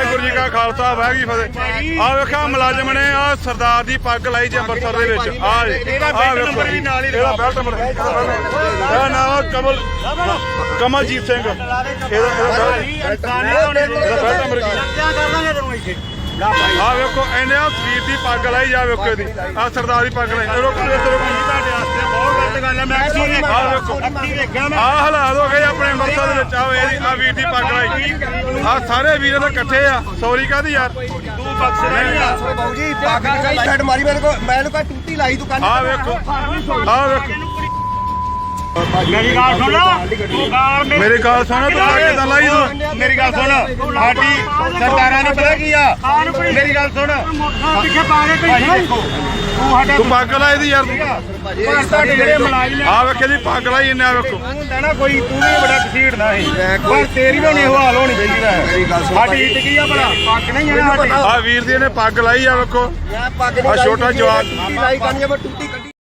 ਵਾਹਿਗੁਰੂ ਜੀ ਕਾ ਖਾਲਸਾ ਵਾਹਿਗੁਰੂ ਜੀ ਫਤਿਹ। ਆ ਵੇਖਾ ਮੁਲਾਜ਼ਮ ਨੇ ਆ ਸਰਦਾਰ ਦੀ ਪੱਗ ਲਾਈ ਜੀ ਅੰਮ੍ਰਿਤਸਰ ਦੇ ਵਿੱਚ। ਆ ਇਹਦਾ ਬੈਲਟ ਨੰਬਰ ਵੀ ਨਾਲ ਹੀ ਇਹਦਾ ਬੈਲਟ ਨੰਬਰ ਇਹਦਾ ਨਾਮ ਕਮਲ ਕਮਲਜੀਤ ਸਿੰਘ। ਇਹਦਾ ਇਹਦਾ ਬੈਲਟ ਇਹਦਾ ਬੈਲਟ ਨੰਬਰ ਕੀ ਆ? ਵੇਖੋ ਇਹਨੇ ਆ ਸਵੀਰ ਦੀ ਪੱਗ ਲਾਈ ਜਾ ਵੇਖੋ ਇਹਦੀ। ਆ ਸਰਦਾਰ ਦੀ ਪੱਗ ਲਾਈ। ਰੁਕ ਰੁਕ ਰੁਕ। ਤੁਹਾਡੇ ਵਾਸਤੇ ਬਹੁਤ ਗਲਤ ਗੱਲ ਹੈ ਮੈਂ ਕੀ ਦੇਖਿਆ ਆ ਵੇਖੋ। ਅੱਖੀ ਦੇਖਿਆ ਮੈਂ ਆ ਹਾਲਾਤ ਹੋ ਗਏ ਆਪਣੇ ਅੰਮ੍ਰਿਤਸਰ ਦੇ ਵਿੱਚ। ਆ ਇਹਦੀ ਆ ਵੀਰ ਦੀ ਪੱਗ ਲਾਈ। ਆ ਸਾਰੇ ਵੀਰ ਤਾਂ ਇਕੱਠੇ ਆ। ਸੌਰੀ ਕਾਦੀ ਯਾਰ? ਤੂੰ ਬਖਸ਼ ਨਹੀਂ ਆ ਬਾਬੂ ਜੀ ਦੀ ਛੱਡ ਮਾਰੀ ਮੈਨੂੰ ਕੋ ਮੈਨੂੰ ਕਾ ਟੁੱਟੀ ਲਾਈ ਤੂੰ। ਕੰਨ ਆ ਵੇਖੋ। ਆ ਵੇਖੋ। ਮੇਰੀ ਗੱਲ ਸੁਣ ਤੂੰ ਗਾਲ ਮੇਰੇ ਗੱਲ ਸੁਣ ਤੂੰ ਪੱਗ ਕਿੱਦਾਂ ਲਾਈ ਤੂੰ ਮੇਰੀ ਗੱਲ ਸੁਣ। ਸਾਡੀ ਸਰਦਾਰਾਂ ਨੇ ਪਤਾ ਕੀ ਆ? ਮੇਰੀ ਗੱਲ ਸੁਣ। ਪਿੱਛੇ ਪਾ ਕੇ ਭਾਈ ਤੂੰ ਸਾਡਾ ਤੂੰ ਪੱਗ ਲਾਈ ਦੀ ਯਾਰ। ਪਰ ਤੁਹਾਡੇ ਜਿਹੜੇ ਮੁਲਾਜ਼ਮ ਆ ਵੇਖੇ ਦੀ ਪੱਗ ਲਾਈ ਇਹਨੇ ਆ ਵੇਖੋ। ਹੁੰਦਾ ਨਾ ਕੋਈ ਤੂੰ ਵੀ ਬੜਾ ਕਸੀੜਦਾ ਸੀ। ਪਰ ਤੇਰੀ ਵੀ ਨਹੀਂ ਹਾਲ ਹੋਣੀ ਚਾਹੀਦੀ ਹੈ। ਮੇਰੀ ਗੱਲ ਸੁਣ ਸਾਡੀ ਇੱਟ ਕੀ ਆ ਭਲਾ? ਪੱਕ ਨਹੀਂ ਸਾਡੀ। ਆ ਵੀਰ ਦੀ ਇਹਨੇ ਪੱਗ ਲਾਈ ਆ ਵੇਖੋ। ਪੱਗ ਆ ਛੋਟਾ ਜਵਾਕ। ਲਾਈ ਜੇ ਮੈਂ ਟੁੱਟੀ